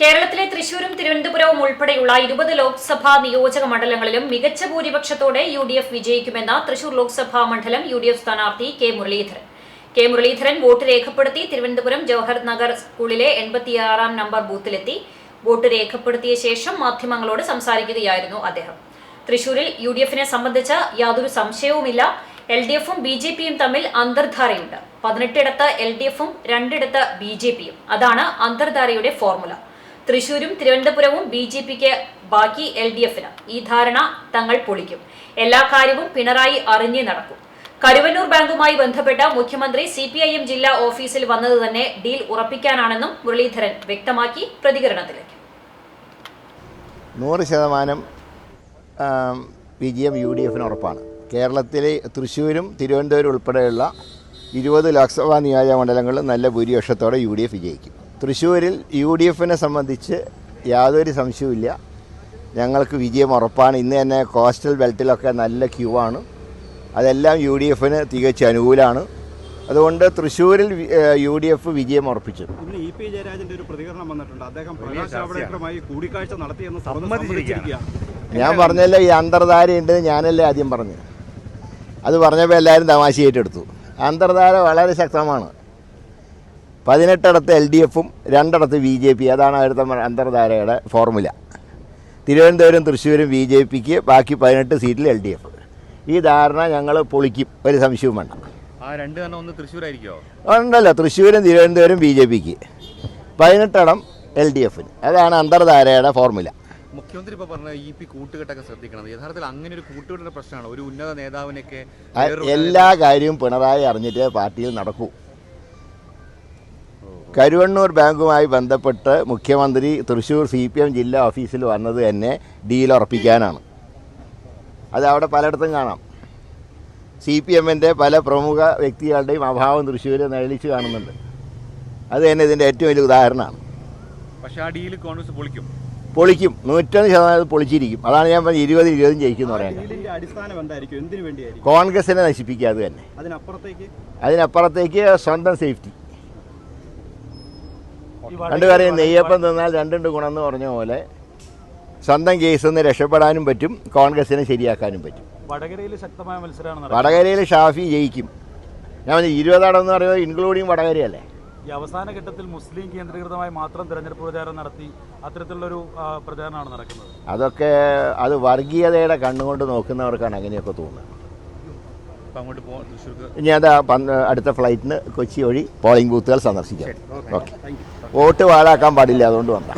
കേരളത്തിലെ തൃശൂരും തിരുവനന്തപുരവും ഉൾപ്പെടെയുള്ള ഇരുപത് ലോക്സഭാ നിയോജക മണ്ഡലങ്ങളിലും മികച്ച ഭൂരിപക്ഷത്തോടെ യു ഡി എഫ് വിജയിക്കുമെന്ന് തൃശൂർ ലോക്സഭാ മണ്ഡലം യു ഡി എഫ് സ്ഥാനാർത്ഥി K Muraleedharan. K Muraleedharan vote രേഖപ്പെടുത്തി തിരുവനന്തപുരം ജവഹർ നഗർ സ്കൂളിലെ എൺപത്തിയാറാം നമ്പർ ബൂത്തിലെത്തി. വോട്ട് രേഖപ്പെടുത്തിയ ശേഷം മാധ്യമങ്ങളോട് സംസാരിക്കുകയായിരുന്നു അദ്ദേഹം. തൃശൂരിൽ യു ഡി എഫിനെ സംബന്ധിച്ച് യാതൊരു സംശയവുമില്ല. എൽ ഡി എഫും ബി ജെ പിയും തമ്മിൽ അന്തർധാരയുണ്ട്. പതിനെട്ടിടത്ത് എൽ ഡി എഫും രണ്ടിടത്ത് ബി ജെ പിയും അതാണ് അന്തർധാരയുടെ ഫോർമുല. തൃശൂരും തിരുവനന്തപുരവും ബി ജെ പിക്ക് ബാക്കി എൽ ഡി എഫിന്. ഈ ധാരണ തങ്ങൾ പൊളിക്കും. എല്ലാ കാര്യവും പിണറായി അറിഞ്ഞേ നടക്കും. കരുവന്നൂർ ബാങ്കുമായി ബന്ധപ്പെട്ട മുഖ്യമന്ത്രി സി പി ഐ എം ജില്ലാ ഓഫീസിൽ വന്നത് തന്നെ ഡീൽ ഉറപ്പിക്കാനാണെന്നും മുരളീധരൻ വ്യക്തമാക്കി പ്രതികരണത്തിലേക്ക്. നൂറ് ശതമാനം വിജയം യു ഡി എഫിന് ഉറപ്പാണ്. കേരളത്തിലെ തൃശ്ശൂരും തിരുവനന്തപുരം ഉൾപ്പെടെയുള്ള ഇരുപത് ലോക്സഭാ നിയോജക മണ്ഡലങ്ങളിലും നല്ല ഭൂരിപക്ഷത്തോടെ യു ഡി എഫ് വിജയിക്കും. തൃശ്ശൂരിൽ യു ഡി എഫിനെ സംബന്ധിച്ച് യാതൊരു സംശയവുമില്ല. ഞങ്ങൾക്ക് വിജയം ഉറപ്പാണ്. ഇന്ന് തന്നെ കോസ്റ്റൽ ബെൽറ്റിലൊക്കെ നല്ല ക്യൂ ആണ്. അതെല്ലാം യു ഡി എഫിന് തികച്ചും അനുകൂലമാണ്. അതുകൊണ്ട് തൃശ്ശൂരിൽ യു ഡി എഫ് വിജയം ഉറപ്പിച്ചു. ഇന്ന് ഇ പി ജയരാജന്റെ ഒരു പ്രതികരണം വന്നിട്ടുണ്ട്. അദ്ദേഹം പ്രകാശ്. ജാവ്ദേക്കറുമായി കൂടിക്കാഴ്ച നടത്തിയെന്ന്. ഞാൻ പറഞ്ഞല്ലോ ഈ അന്തർധാരയുണ്ടെന്ന് ഞാനല്ലേ ആദ്യം പറഞ്ഞു അത് പറഞ്ഞപ്പോൾ എല്ലാവരും തമാശയായിട്ടെടുത്തു അന്തർധാര വളരെ ശക്തമാണ്. പതിനെട്ടിടത്ത് എൽ ഡി എഫും രണ്ടിടത്ത് ബി ജെ പി. അതാണ് അവിടുത്തെ അന്തർധാരയുടെ ഫോർമുല. തിരുവനന്തപുരം തൃശ്ശൂരും ബി ജെ പിക്ക് ബാക്കി പതിനെട്ട് സീറ്റിൽ എൽ ഡി എഫ്. ഈ ധാരണ ഞങ്ങൾ പൊളിക്കും. ഒരു സംശയവും വേണ്ട. ഉണ്ടല്ലോ തൃശ്ശൂരും തിരുവനന്തപുരം ബി ജെ പിക്ക്. പതിനെട്ടിടം എൽ ഡി എഫിന്. അതാണ് അന്തർധാരയുടെ ഫോർമുല. മുഖ്യമന്ത്രി ഇപ്പോൾ പറഞ്ഞ ഇ പി കൂട്ടുകെട്ടൊക്കെ ശ്രദ്ധിക്കണം. യഥാർത്ഥത്തിൽ അങ്ങനെ ഒരു കൂട്ടുകെട്ടിന്റെ പ്രശ്നമാണ്? ഒരു ഉന്നത നേതാവിനൊക്കെ എല്ലാ കാര്യവും പിണറായി അറിഞ്ഞിട്ട് പാർട്ടിയിൽ നടക്കൂ. കരുവണ്ണൂർ ബാങ്കുമായി ബന്ധപ്പെട്ട് മുഖ്യമന്ത്രി തൃശ്ശൂർ സി പി എം ജില്ലാ ഓഫീസിൽ വന്നത് തന്നെ ഡീൽ ഉറപ്പിക്കാനാണ് അത് അവിടെ പലയിടത്തും കാണാം. സി പി എമ്മിന്റെ പല പ്രമുഖ വ്യക്തികളുടെയും അഭാവം തൃശ്ശൂർ നിഴലിച്ച് കാണുന്നുണ്ട്. അത് തന്നെ ഇതിന്റെ ഏറ്റവും വലിയ ഉദാഹരണമാണ്. പക്ഷേ ആ ഡീൽ കോൺഗ്രസ് പൊളിക്കും. പൊളിക്കും. നൂറ്റൊന്ന് ശതമാനം പൊളിച്ചിരിക്കും. അതാണ് ഞാൻ പറഞ്ഞത് ഇരുപത് ഇരുപതും ജയിക്കും എന്ന് ആ പറയാൻ അടിസ്ഥാനം എന്തായിരിക്കും? എന്തിനു വേണ്ടിയായിരിക്കും? കോൺഗ്രസിനെ നശിപ്പിക്കുക അത് തന്നെ. അതിനപ്പുറത്തേക്ക്? അതിനപ്പുറത്തേക്ക് സ്വന്തം സേഫ്റ്റി. രണ്ടു കാര്യം നെയ്യപ്പം തിന്നാൽ രണ്ടുണ്ട് ഗുണം എന്ന് പറഞ്ഞ പോലെ സ്വന്തം കേസിൽ നിന്ന് രക്ഷപ്പെടാനും പറ്റും കോൺഗ്രസിനെ ശരിയാക്കാനും പറ്റും. വടകരയിൽ ശക്തമായ മത്സരമാണ് വടകരയിൽ ഷാഫി ജയിക്കും. ഞാൻ ഇരുപതാടം എന്ന് പറയുന്നത് ഇൻക്ലൂഡിങ് വടകരയല്ലേ? ഈ അവസാന ഘട്ടത്തിൽ മുസ്ലിം കേന്ദ്രീകൃതമായി മാത്രം തെരഞ്ഞെടുപ്പ് പ്രചാരണം നടത്തി അത്തരത്തിലുള്ളൊരു പ്രചാരണമാണ് നടക്കുന്നത്. അതൊക്കെ അത് വർഗീയതയുടെ കണ്ണുകൊണ്ട് നോക്കുന്നവർക്കാണ് അങ്ങനെയൊക്കെ തോന്നുന്നത്. അങ്ങോട്ട് പോ തൃശ്ശൂർക്ക്. ഇനി അത് അടുത്ത ഫ്ലൈറ്റിന് കൊച്ചി വഴി പോളിംഗ് ബൂത്തുകൾ സന്ദർശിക്കാം. ഓക്കെ. വോട്ട് വാഴാക്കാൻ പാടില്ല അതുകൊണ്ട് വന്ന